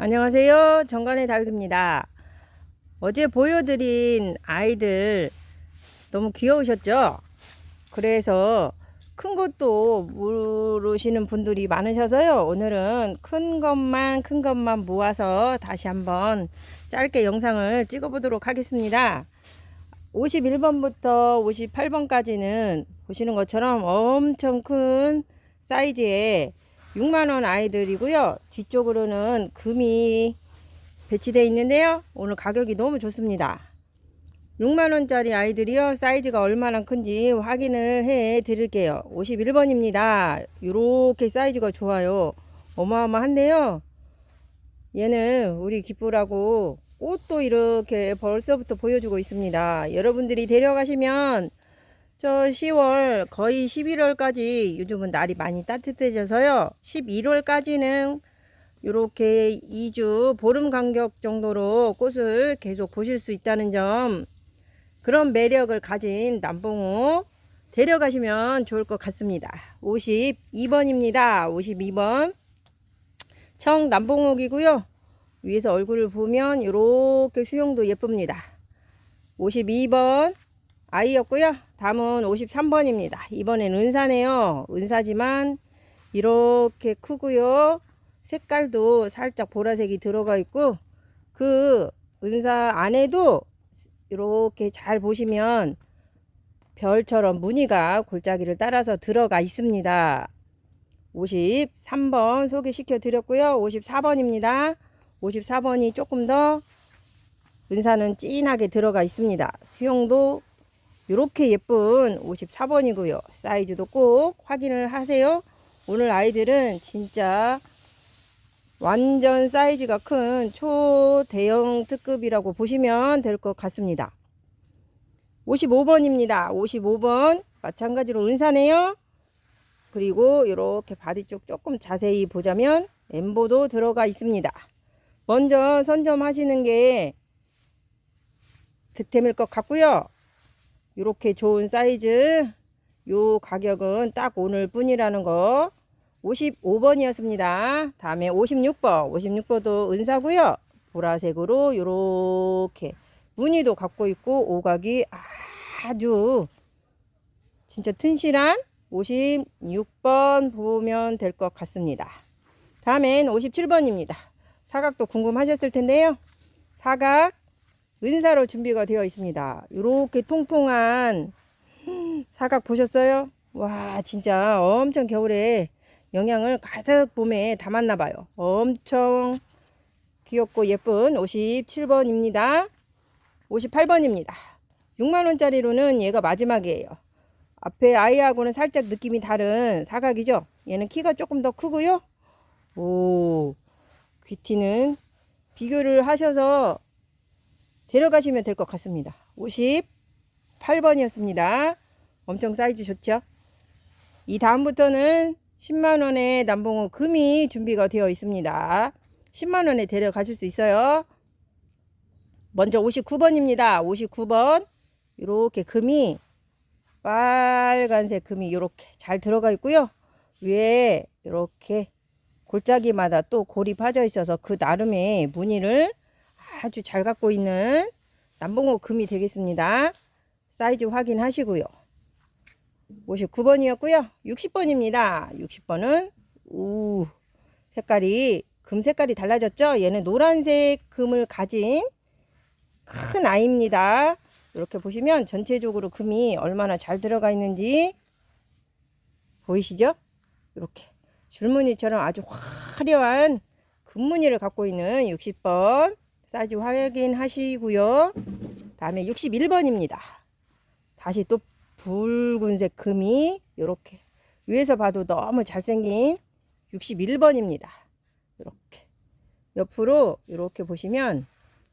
안녕하세요. 정관의 다육입니다. 어제 보여드린 아이들 너무 귀여우셨죠? 그래서 큰 것도 물으시는 분들이 많으셔서요. 오늘은 큰 것만 큰 것만 모아서 다시 한번 짧게 영상을 찍어보도록 하겠습니다. 51번부터 58번까지는 보시는 것처럼 엄청 큰 사이즈의 6만원 아이들이고요. 뒤쪽으로는 금이 배치되어 있는데요. 오늘 가격이 너무 좋습니다. 6만원짜리 아이들이요. 사이즈가 얼마나 큰지 확인을 해 드릴게요. 51번입니다. 이렇게 사이즈가 좋아요. 어마어마한데요. 얘는 우리 기쁘라고 꽃도 이렇게 벌써부터 보여주고 있습니다. 여러분들이 데려가시면 저 10월 거의 11월까지 요즘은 날이 많이 따뜻해져서요. 11월까지는 이렇게 2주 보름 간격 정도로 꽃을 계속 보실 수 있다는 점 그런 매력을 가진 남봉우 데려가시면 좋을 것 같습니다. 52번입니다. 52번 청 남봉옥이고요. 위에서 얼굴을 보면 이렇게 수영도 예쁩니다. 52번 아이였고요. 다음은 53번입니다. 이번엔 은사네요. 은사지만 이렇게 크고요. 색깔도 살짝 보라색이 들어가 있고 그 은사 안에도 이렇게 잘 보시면 별처럼 무늬가 골짜기를 따라서 들어가 있습니다. 53번 소개시켜 드렸고요. 54번입니다. 54번이 조금 더 은사는 진하게 들어가 있습니다. 수영도 이렇게 예쁜 54번이고요. 사이즈도 꼭 확인을 하세요. 오늘 아이들은 진짜 완전 사이즈가 큰 초대형 특급이라고 보시면 될 것 같습니다. 55번입니다. 55번 마찬가지로 은사네요. 그리고 이렇게 바디 쪽 조금 자세히 보자면 엠보도 들어가 있습니다. 먼저 선점하시는 게 득템일 것 같고요. 이렇게 좋은 사이즈 요 가격은 딱 오늘 뿐이라는 거 55번이었습니다. 다음에 56번 56번도 은사고요. 보라색으로 이렇게 무늬도 갖고 있고 오각이 아주 진짜 튼실한 56번 보면 될 것 같습니다. 다음엔 57번입니다. 사각도 궁금하셨을 텐데요. 사각 은사로 준비가 되어 있습니다. 이렇게 통통한 사각 보셨어요? 와 진짜 엄청 겨울에 영양을 가득 봄에 담았나 봐요. 엄청 귀엽고 예쁜 57번입니다. 58번입니다. 6만원짜리로는 얘가 마지막이에요. 앞에 아이하고는 살짝 느낌이 다른 사각이죠. 얘는 키가 조금 더 크고요. 오 귀티는 비교를 하셔서 데려가시면 될 것 같습니다. 58번이었습니다. 엄청 사이즈 좋죠? 이 다음부터는 10만원의 남봉호 금이 준비가 되어 있습니다. 10만원에 데려가 줄수 있어요. 먼저 59번입니다. 59번. 이렇게 금이 빨간색 금이 이렇게 잘 들어가 있고요. 위에 이렇게 골짜기마다 또 골이 파져 있어서 그 나름의 무늬를 아주 잘 갖고 있는 남봉호 금이 되겠습니다. 사이즈 확인하시고요. 59번이었고요. 60번입니다. 60번은 우 색깔이 금 색깔이 달라졌죠? 얘는 노란색 금을 가진 큰 아이입니다. 이렇게 보시면 전체적으로 금이 얼마나 잘 들어가 있는지 보이시죠? 이렇게 줄무늬처럼 아주 화려한 금무늬를 갖고 있는 60번 사이즈 확인하시고요. 다음에 61번입니다. 다시 또 붉은색 금이 이렇게 위에서 봐도 너무 잘생긴 61번입니다. 이렇게 옆으로 이렇게 보시면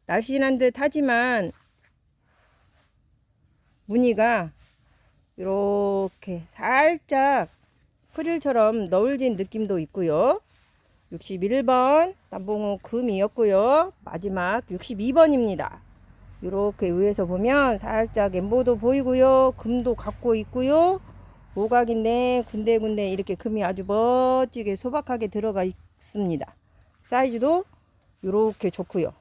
날씬한 듯 하지만 무늬가 이렇게 살짝 프릴처럼 너울진 느낌도 있고요. 61번 남봉호 금이었고요. 마지막 62번입니다. 이렇게 위에서 보면 살짝 엠보도 보이고요. 금도 갖고 있고요. 오각인데 군데군데 이렇게 금이 아주 멋지게 소박하게 들어가 있습니다. 사이즈도 요렇게 좋고요.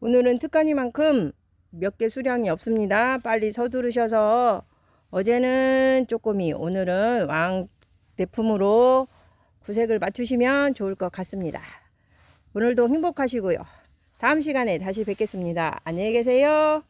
오늘은 특가니만큼 몇 개 수량이 없습니다. 빨리 서두르셔서 어제는 쪼꼬미, 오늘은 왕 대품으로 구색을 맞추시면 좋을 것 같습니다. 오늘도 행복하시고요. 다음 시간에 다시 뵙겠습니다. 안녕히 계세요.